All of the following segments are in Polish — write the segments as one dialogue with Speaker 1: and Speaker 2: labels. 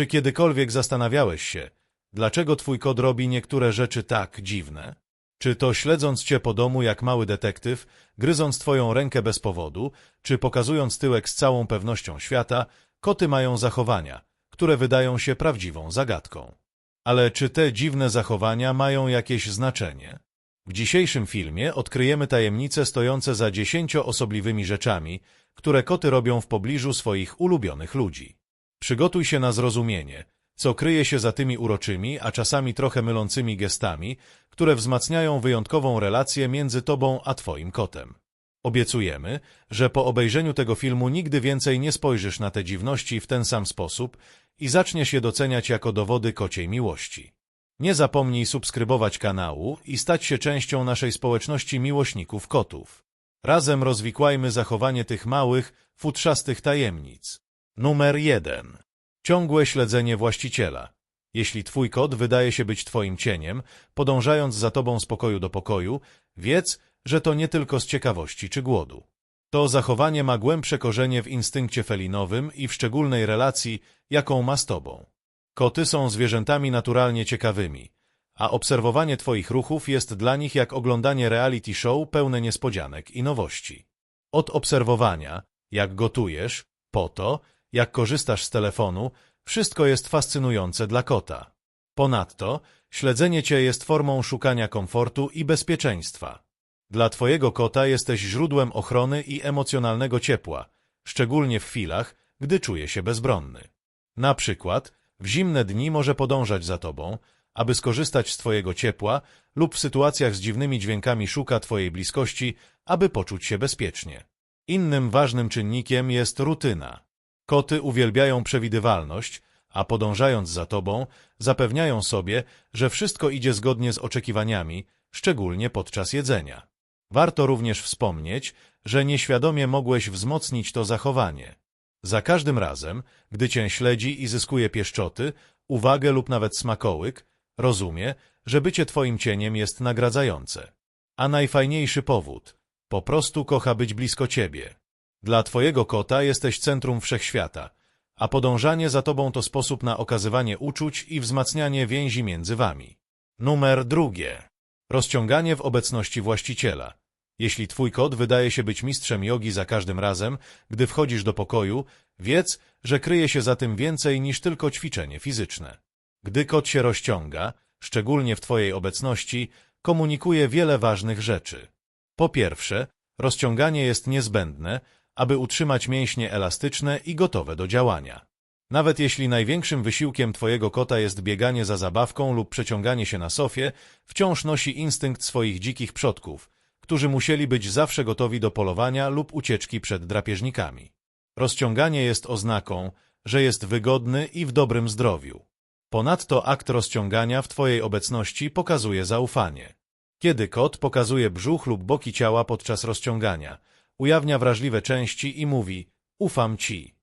Speaker 1: Czy kiedykolwiek zastanawiałeś się, dlaczego twój kot robi niektóre rzeczy tak dziwne? Czy to śledząc cię po domu jak mały detektyw, gryząc twoją rękę bez powodu, czy pokazując tyłek z całą pewnością świata, koty mają zachowania, które wydają się prawdziwą zagadką. Ale czy te dziwne zachowania mają jakieś znaczenie? W dzisiejszym filmie odkryjemy tajemnice stojące za dziesięcioosobliwymi rzeczami, które koty robią w pobliżu swoich ulubionych ludzi. Przygotuj się na zrozumienie, co kryje się za tymi uroczymi, a czasami trochę mylącymi gestami, które wzmacniają wyjątkową relację między tobą a twoim kotem. Obiecujemy, że po obejrzeniu tego filmu nigdy więcej nie spojrzysz na te dziwności w ten sam sposób i zaczniesz je doceniać jako dowody kociej miłości. Nie zapomnij subskrybować kanału i stać się częścią naszej społeczności miłośników kotów. Razem rozwikłajmy zachowanie tych małych, futrzastych tajemnic. Numer 1. Ciągłe śledzenie właściciela. Jeśli twój kot wydaje się być twoim cieniem, podążając za tobą z pokoju do pokoju, wiedz, że to nie tylko z ciekawości czy głodu. To zachowanie ma głębsze korzenie w instynkcie felinowym i w szczególnej relacji, jaką ma z tobą. Koty są zwierzętami naturalnie ciekawymi, a obserwowanie twoich ruchów jest dla nich jak oglądanie reality show pełne niespodzianek i nowości. Od obserwowania, jak gotujesz, po to, jak korzystasz z telefonu, wszystko jest fascynujące dla kota. Ponadto, śledzenie cię jest formą szukania komfortu i bezpieczeństwa. Dla twojego kota jesteś źródłem ochrony i emocjonalnego ciepła, szczególnie w chwilach, gdy czuje się bezbronny. Na przykład, w zimne dni może podążać za tobą, aby skorzystać z twojego ciepła lub w sytuacjach z dziwnymi dźwiękami szuka twojej bliskości, aby poczuć się bezpiecznie. Innym ważnym czynnikiem jest rutyna. Koty uwielbiają przewidywalność, a podążając za tobą, zapewniają sobie, że wszystko idzie zgodnie z oczekiwaniami, szczególnie podczas jedzenia. Warto również wspomnieć, że nieświadomie mogłeś wzmocnić to zachowanie. Za każdym razem, gdy cię śledzi i zyskuje pieszczoty, uwagę lub nawet smakołyk, rozumie, że bycie twoim cieniem jest nagradzające. A najfajniejszy powód – po prostu kocha być blisko ciebie. Dla twojego kota jesteś centrum wszechświata, a podążanie za tobą to sposób na okazywanie uczuć i wzmacnianie więzi między wami. Numer drugie. Rozciąganie w obecności właściciela. Jeśli twój kot wydaje się być mistrzem jogi za każdym razem, gdy wchodzisz do pokoju, wiedz, że kryje się za tym więcej niż tylko ćwiczenie fizyczne. Gdy kot się rozciąga, szczególnie w twojej obecności, komunikuje wiele ważnych rzeczy. Po pierwsze, rozciąganie jest niezbędne, aby utrzymać mięśnie elastyczne i gotowe do działania. Nawet jeśli największym wysiłkiem twojego kota jest bieganie za zabawką lub przeciąganie się na sofie, wciąż nosi instynkt swoich dzikich przodków, którzy musieli być zawsze gotowi do polowania lub ucieczki przed drapieżnikami. Rozciąganie jest oznaką, że jest wygodny i w dobrym zdrowiu. Ponadto akt rozciągania w twojej obecności pokazuje zaufanie. Kiedy kot pokazuje brzuch lub boki ciała podczas rozciągania, ujawnia wrażliwe części i mówi ufam ci.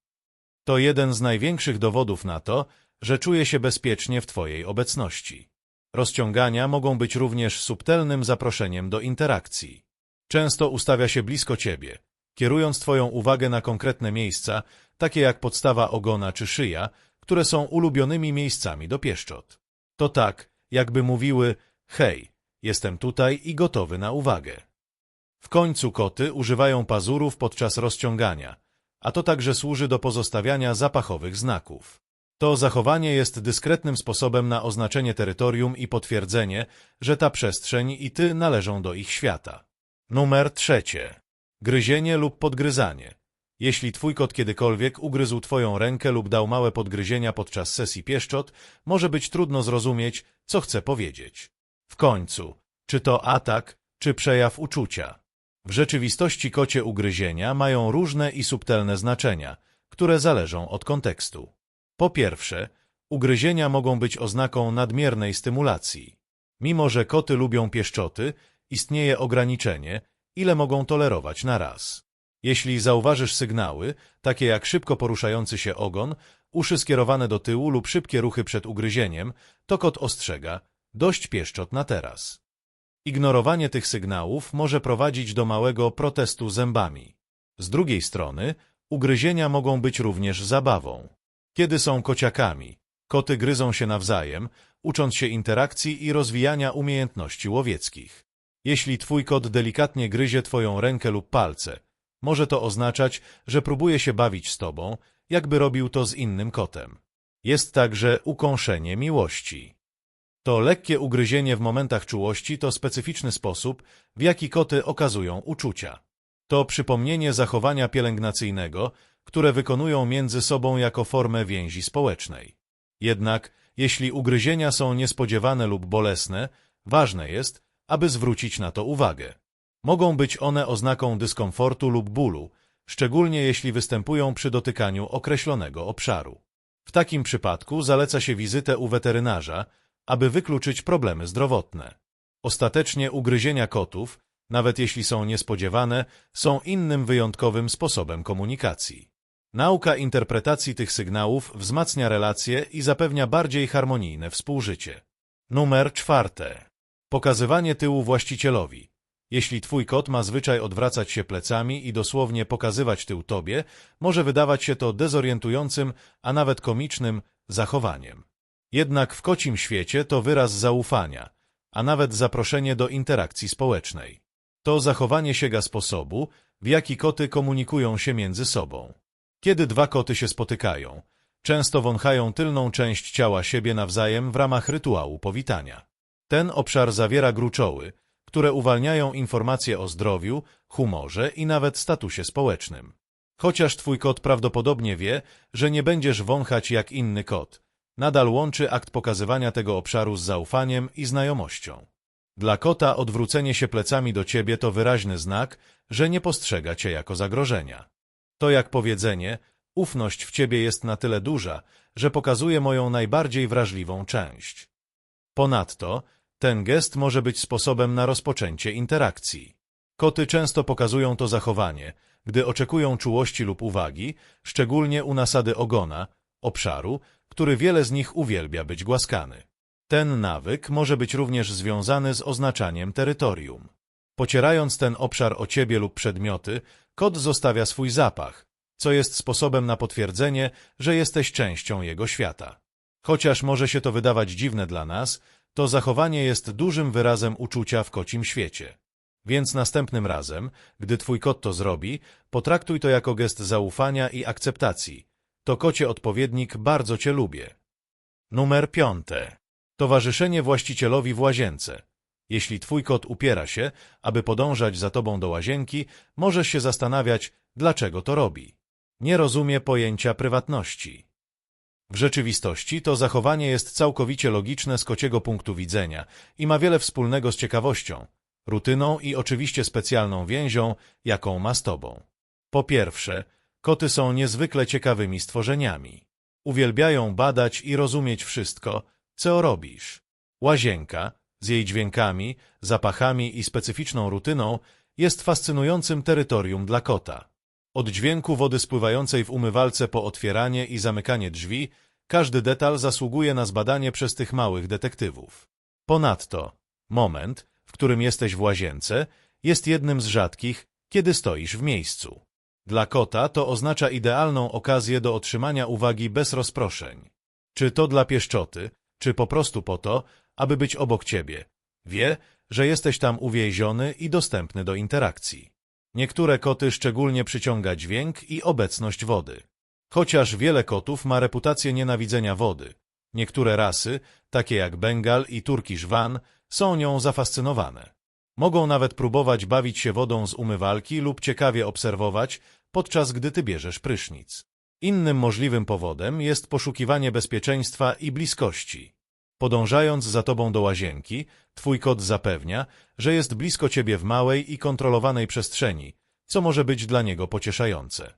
Speaker 1: To jeden z największych dowodów na to, że czuje się bezpiecznie w twojej obecności. Rozciągania mogą być również subtelnym zaproszeniem do interakcji. Często ustawia się blisko ciebie, kierując twoją uwagę na konkretne miejsca, takie jak podstawa ogona czy szyja, które są ulubionymi miejscami do pieszczot. To tak, jakby mówiły, hej, jestem tutaj i gotowy na uwagę. W końcu koty używają pazurów podczas rozciągania, a to także służy do pozostawiania zapachowych znaków. To zachowanie jest dyskretnym sposobem na oznaczenie terytorium i potwierdzenie, że ta przestrzeń i ty należą do ich świata. Numer trzecie. Gryzienie lub podgryzanie. Jeśli twój kot kiedykolwiek ugryzł twoją rękę lub dał małe podgryzienia podczas sesji pieszczot, może być trudno zrozumieć, co chce powiedzieć. W końcu, czy to atak, czy przejaw uczucia. W rzeczywistości kocie ugryzienia mają różne i subtelne znaczenia, które zależą od kontekstu. Po pierwsze, ugryzienia mogą być oznaką nadmiernej stymulacji. Mimo, że koty lubią pieszczoty, istnieje ograniczenie, ile mogą tolerować na raz. Jeśli zauważysz sygnały, takie jak szybko poruszający się ogon, uszy skierowane do tyłu lub szybkie ruchy przed ugryzieniem, to kot ostrzega, dość pieszczot na teraz. Ignorowanie tych sygnałów może prowadzić do małego protestu zębami. Z drugiej strony, ugryzienia mogą być również zabawą. Kiedy są kociakami, Koty gryzą się nawzajem, ucząc się interakcji i rozwijania umiejętności łowieckich. Jeśli twój kot delikatnie gryzie twoją rękę lub palce, może to oznaczać, że próbuje się bawić z tobą, jakby robił to z innym kotem. Jest także ukąszenie miłości. To lekkie ugryzienie w momentach czułości to specyficzny sposób, w jaki koty okazują uczucia. To przypomnienie zachowania pielęgnacyjnego, które wykonują między sobą jako formę więzi społecznej. Jednak, jeśli ugryzienia są niespodziewane lub bolesne, ważne jest, aby zwrócić na to uwagę. Mogą być one oznaką dyskomfortu lub bólu, szczególnie jeśli występują przy dotykaniu określonego obszaru. W takim przypadku zaleca się wizytę u weterynarza, aby wykluczyć problemy zdrowotne. Ostatecznie ugryzienia kotów, nawet jeśli są niespodziewane, są innym wyjątkowym sposobem komunikacji. Nauka interpretacji tych sygnałów wzmacnia relacje i zapewnia bardziej harmonijne współżycie. Numer czwarte. Pokazywanie tyłu właścicielowi. Jeśli twój kot ma zwyczaj odwracać się plecami i dosłownie pokazywać tył tobie, może wydawać się to dezorientującym, a nawet komicznym zachowaniem. Jednak w kocim świecie to wyraz zaufania, a nawet zaproszenie do interakcji społecznej. To zachowanie sięga sposobu, w jaki koty komunikują się między sobą. Kiedy dwa koty się spotykają, często wąchają tylną część ciała siebie nawzajem w ramach rytuału powitania. Ten obszar zawiera gruczoły, które uwalniają informacje o zdrowiu, humorze i nawet statusie społecznym. Chociaż twój kot prawdopodobnie wie, że nie będziesz wąchać jak inny kot, nadal łączy akt pokazywania tego obszaru z zaufaniem i znajomością. Dla kota odwrócenie się plecami do ciebie to wyraźny znak, że nie postrzega cię jako zagrożenia. To jak powiedzenie, ufność w ciebie jest na tyle duża, że pokazuje moją najbardziej wrażliwą część. Ponadto, ten gest może być sposobem na rozpoczęcie interakcji. Koty często pokazują to zachowanie, gdy oczekują czułości lub uwagi, szczególnie u nasady ogona, obszaru, który wiele z nich uwielbia być głaskany. Ten nawyk może być również związany z oznaczaniem terytorium. Pocierając ten obszar o ciebie lub przedmioty, kot zostawia swój zapach, co jest sposobem na potwierdzenie, że jesteś częścią jego świata. Chociaż może się to wydawać dziwne dla nas, to zachowanie jest dużym wyrazem uczucia w kocim świecie. Więc następnym razem, gdy twój kot to zrobi, potraktuj to jako gest zaufania i akceptacji. To kocie odpowiednik bardzo cię lubię. Numer piąte. Towarzyszenie właścicielowi w łazience. Jeśli twój kot upiera się, aby podążać za tobą do łazienki, możesz się zastanawiać, dlaczego to robi. Nie rozumie pojęcia prywatności. W rzeczywistości to zachowanie jest całkowicie logiczne z kociego punktu widzenia i ma wiele wspólnego z ciekawością, rutyną i oczywiście specjalną więzią, jaką ma z tobą. Po pierwsze, koty są niezwykle ciekawymi stworzeniami. Uwielbiają badać i rozumieć wszystko, co robisz. Łazienka, z jej dźwiękami, zapachami i specyficzną rutyną, jest fascynującym terytorium dla kota. Od dźwięku wody spływającej w umywalce po otwieranie i zamykanie drzwi, każdy detal zasługuje na zbadanie przez tych małych detektywów. Ponadto, moment, w którym jesteś w łazience, jest jednym z rzadkich, kiedy stoisz w miejscu. Dla kota to oznacza idealną okazję do otrzymania uwagi bez rozproszeń. Czy to dla pieszczoty, czy po prostu po to, aby być obok ciebie. Wie, że jesteś tam uwięziony i dostępny do interakcji. Niektóre koty szczególnie przyciąga dźwięk i obecność wody. Chociaż wiele kotów ma reputację nienawidzenia wody, niektóre rasy, takie jak Bengal i Turkish Van, są nią zafascynowane. Mogą nawet próbować bawić się wodą z umywalki lub ciekawie obserwować, podczas gdy ty bierzesz prysznic. Innym możliwym powodem jest poszukiwanie bezpieczeństwa i bliskości. Podążając za tobą do łazienki, twój kot zapewnia, że jest blisko ciebie w małej i kontrolowanej przestrzeni, co może być dla niego pocieszające.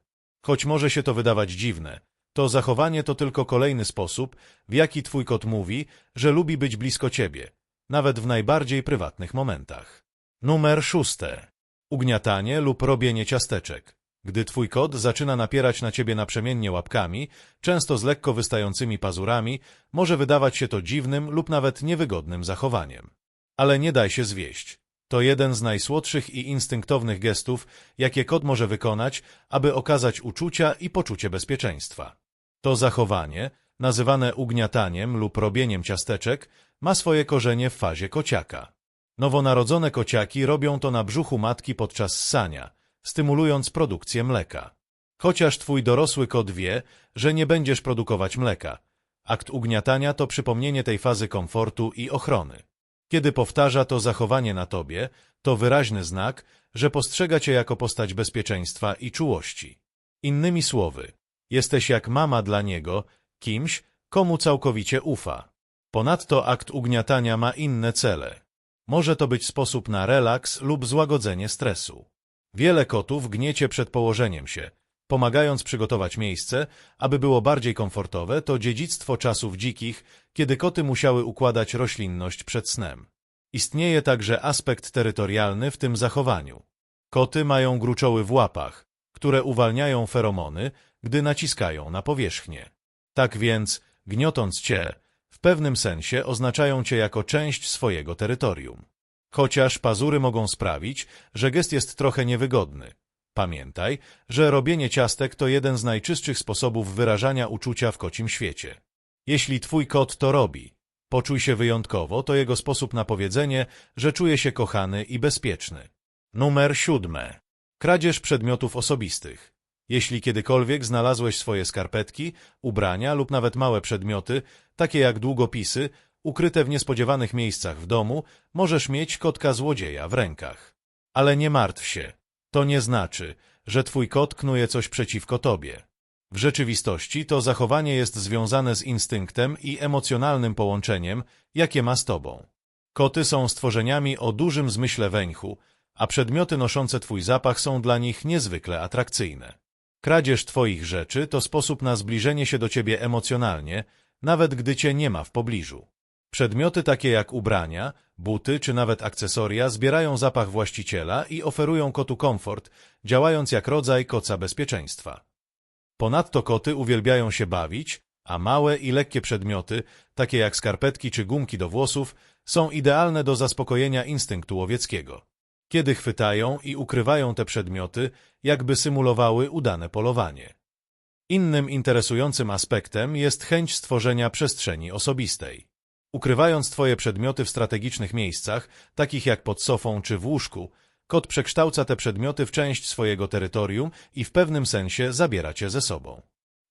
Speaker 1: Choć może się to wydawać dziwne, to zachowanie to tylko kolejny sposób, w jaki twój kot mówi, że lubi być blisko ciebie, nawet w najbardziej prywatnych momentach. Numer szóste. Ugniatanie lub robienie ciasteczek. Gdy twój kot zaczyna napierać na ciebie naprzemiennie łapkami, często z lekko wystającymi pazurami, może wydawać się to dziwnym lub nawet niewygodnym zachowaniem. Ale nie daj się zwieść. To jeden z najsłodszych i instynktownych gestów, jakie kot może wykonać, aby okazać uczucia i poczucie bezpieczeństwa. To zachowanie, nazywane ugniataniem lub robieniem ciasteczek, ma swoje korzenie w fazie kociaka. Nowonarodzone kociaki robią to na brzuchu matki podczas ssania, stymulując produkcję mleka. Chociaż twój dorosły kot wie, że nie będziesz produkować mleka. Akt ugniatania to przypomnienie tej fazy komfortu i ochrony. Kiedy powtarza to zachowanie na tobie, to wyraźny znak, że postrzega cię jako postać bezpieczeństwa i czułości. Innymi słowy, jesteś jak mama dla niego, kimś, komu całkowicie ufa. Ponadto akt ugniatania ma inne cele. Może to być sposób na relaks lub złagodzenie stresu. Wiele kotów gniecie przed położeniem się, pomagając przygotować miejsce, aby było bardziej komfortowe, to dziedzictwo czasów dzikich, kiedy koty musiały układać roślinność przed snem. Istnieje także aspekt terytorialny w tym zachowaniu. Koty mają gruczoły w łapach, które uwalniają feromony, gdy naciskają na powierzchnię. Tak więc, gniotąc cię, w pewnym sensie oznaczają cię jako część swojego terytorium. Chociaż pazury mogą sprawić, że gest jest trochę niewygodny. Pamiętaj, że robienie ciastek to jeden z najczystszych sposobów wyrażania uczucia w kocim świecie. Jeśli twój kot to robi, poczuj się wyjątkowo, to jego sposób na powiedzenie, że czuje się kochany i bezpieczny. Numer siódme. Kradzież przedmiotów osobistych. Jeśli kiedykolwiek znalazłeś swoje skarpetki, ubrania lub nawet małe przedmioty, takie jak długopisy, ukryte w niespodziewanych miejscach w domu, możesz mieć kotka złodzieja w rękach. Ale nie martw się. To nie znaczy, że twój kot knuje coś przeciwko tobie. W rzeczywistości to zachowanie jest związane z instynktem i emocjonalnym połączeniem, jakie ma z tobą. Koty są stworzeniami o dużym zmyśle węchu, a przedmioty noszące twój zapach są dla nich niezwykle atrakcyjne. Kradzież twoich rzeczy to sposób na zbliżenie się do ciebie emocjonalnie, nawet gdy cię nie ma w pobliżu. Przedmioty takie jak ubrania, buty czy nawet akcesoria zbierają zapach właściciela i oferują kotu komfort, działając jak rodzaj koca bezpieczeństwa. Ponadto koty uwielbiają się bawić, a małe i lekkie przedmioty, takie jak skarpetki czy gumki do włosów, są idealne do zaspokojenia instynktu łowieckiego. Kiedy chwytają i ukrywają te przedmioty, jakby symulowały udane polowanie. Innym interesującym aspektem jest chęć stworzenia przestrzeni osobistej. Ukrywając twoje przedmioty w strategicznych miejscach, takich jak pod sofą czy w łóżku, kot przekształca te przedmioty w część swojego terytorium i w pewnym sensie zabiera cię ze sobą.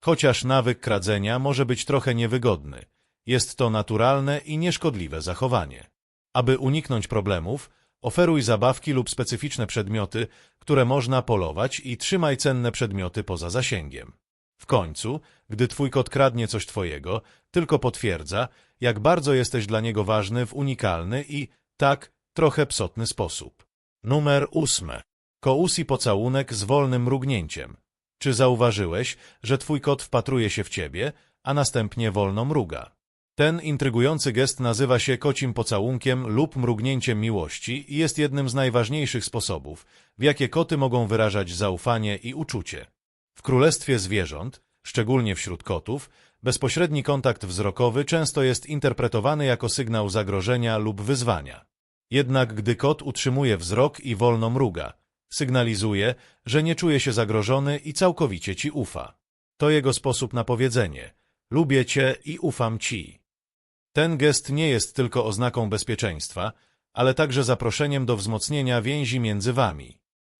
Speaker 1: Chociaż nawyk kradzenia może być trochę niewygodny, jest to naturalne i nieszkodliwe zachowanie. Aby uniknąć problemów, oferuj zabawki lub specyficzne przedmioty, które można polować i trzymaj cenne przedmioty poza zasięgiem. W końcu, gdy twój kot kradnie coś twojego, tylko potwierdza, jak bardzo jesteś dla niego ważny w unikalny i, tak, trochę psotny sposób. Numer ósmy. Kołus i pocałunek z wolnym mrugnięciem. Czy zauważyłeś, że twój kot wpatruje się w ciebie, a następnie wolno mruga? Ten intrygujący gest nazywa się kocim pocałunkiem lub mrugnięciem miłości i jest jednym z najważniejszych sposobów, w jakie koty mogą wyrażać zaufanie i uczucie. W królestwie zwierząt, szczególnie wśród kotów, bezpośredni kontakt wzrokowy często jest interpretowany jako sygnał zagrożenia lub wyzwania. Jednak gdy kot utrzymuje wzrok i wolno mruga, sygnalizuje, że nie czuje się zagrożony i całkowicie ci ufa. To jego sposób na powiedzenie lubię cię i ufam ci. Ten gest nie jest tylko oznaką bezpieczeństwa, ale także zaproszeniem do wzmocnienia więzi między wami.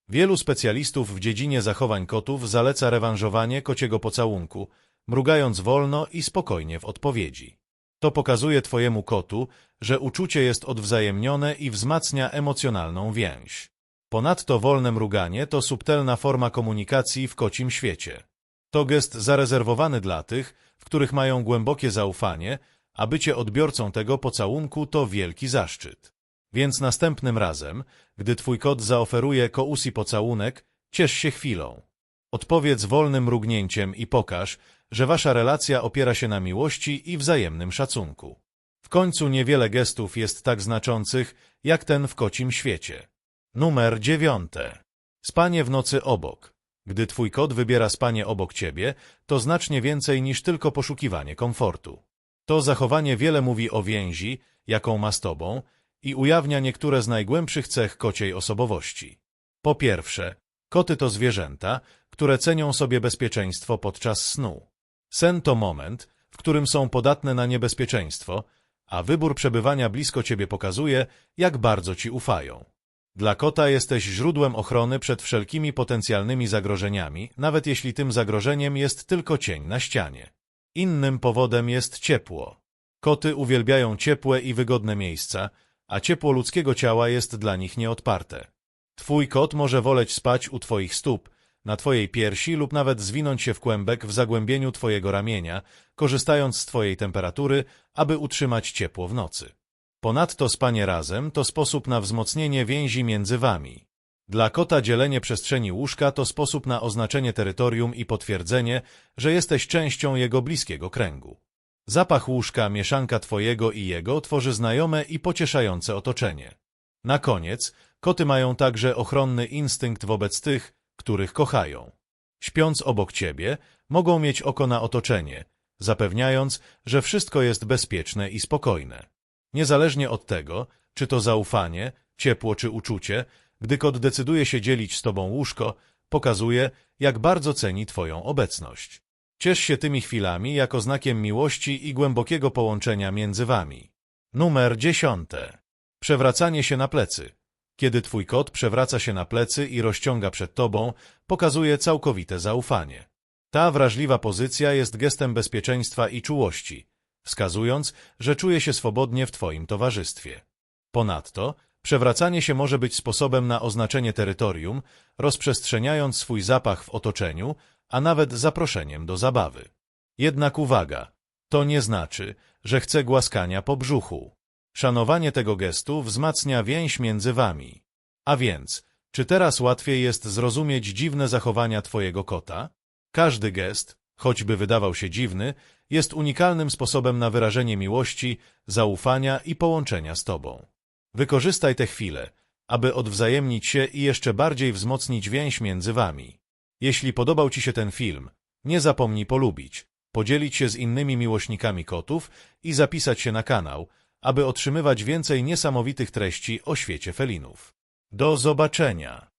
Speaker 1: Wielu specjalistów w dziedzinie zachowań kotów zaleca rewanżowanie kociego pocałunku, mrugając wolno i spokojnie w odpowiedzi. To pokazuje twojemu kotu, że uczucie jest odwzajemnione i wzmacnia emocjonalną więź. Ponadto wolne mruganie to subtelna forma komunikacji w kocim świecie. To gest zarezerwowany dla tych, w których mają głębokie zaufanie, a bycie odbiorcą tego pocałunku to wielki zaszczyt. Więc następnym razem, gdy twój kot zaoferuje kousi pocałunek, ciesz się chwilą. Odpowiedz wolnym mrugnięciem i pokaż, że wasza relacja opiera się na miłości i wzajemnym szacunku. W końcu niewiele gestów jest tak znaczących, jak ten w kocim świecie. Numer dziewiąte. Spanie w nocy obok. Gdy twój kot wybiera spanie obok ciebie, to znacznie więcej niż tylko poszukiwanie komfortu. To zachowanie wiele mówi o więzi, jaką ma z tobą i ujawnia niektóre z najgłębszych cech kociej osobowości. Po pierwsze, koty to zwierzęta, które cenią sobie bezpieczeństwo podczas snu. Sen to moment, w którym są podatne na niebezpieczeństwo, a wybór przebywania blisko ciebie pokazuje, jak bardzo ci ufają. Dla kota jesteś źródłem ochrony przed wszelkimi potencjalnymi zagrożeniami, nawet jeśli tym zagrożeniem jest tylko cień na ścianie. Innym powodem jest ciepło. Koty uwielbiają ciepłe i wygodne miejsca, a ciepło ludzkiego ciała jest dla nich nieodparte. Twój kot może woleć spać u twoich stóp, na twojej piersi lub nawet zwinąć się w kłębek w zagłębieniu twojego ramienia, korzystając z twojej temperatury, aby utrzymać ciepło w nocy. Ponadto spanie razem to sposób na wzmocnienie więzi między wami. Dla kota dzielenie przestrzeni łóżka to sposób na oznaczenie terytorium i potwierdzenie, że jesteś częścią jego bliskiego kręgu. Zapach łóżka, mieszanka twojego i jego tworzy znajome i pocieszające otoczenie. Na koniec, koty mają także ochronny instynkt wobec tych, których kochają. Śpiąc obok ciebie, mogą mieć oko na otoczenie, zapewniając, że wszystko jest bezpieczne i spokojne. Niezależnie od tego, czy to zaufanie, ciepło czy uczucie, gdy kot decyduje się dzielić z tobą łóżko, pokazuje, jak bardzo ceni twoją obecność. Ciesz się tymi chwilami jako znakiem miłości i głębokiego połączenia między wami. Numer dziesiąte. Przewracanie się na plecy. Kiedy twój kot przewraca się na plecy i rozciąga przed tobą, pokazuje całkowite zaufanie. Ta wrażliwa pozycja jest gestem bezpieczeństwa i czułości, wskazując, że czuje się swobodnie w twoim towarzystwie. Ponadto, przewracanie się może być sposobem na oznaczenie terytorium, rozprzestrzeniając swój zapach w otoczeniu, a nawet zaproszeniem do zabawy. Jednak uwaga, to nie znaczy, że chce głaskania po brzuchu. Szanowanie tego gestu wzmacnia więź między wami. A więc, czy teraz łatwiej jest zrozumieć dziwne zachowania twojego kota? Każdy gest, choćby wydawał się dziwny, jest unikalnym sposobem na wyrażenie miłości, zaufania i połączenia z tobą. Wykorzystaj te chwile, aby odwzajemnić się i jeszcze bardziej wzmocnić więź między wami. Jeśli podobał Ci się ten film, nie zapomnij polubić, podzielić się z innymi miłośnikami kotów i zapisać się na kanał, aby otrzymywać więcej niesamowitych treści o świecie felinów. Do zobaczenia!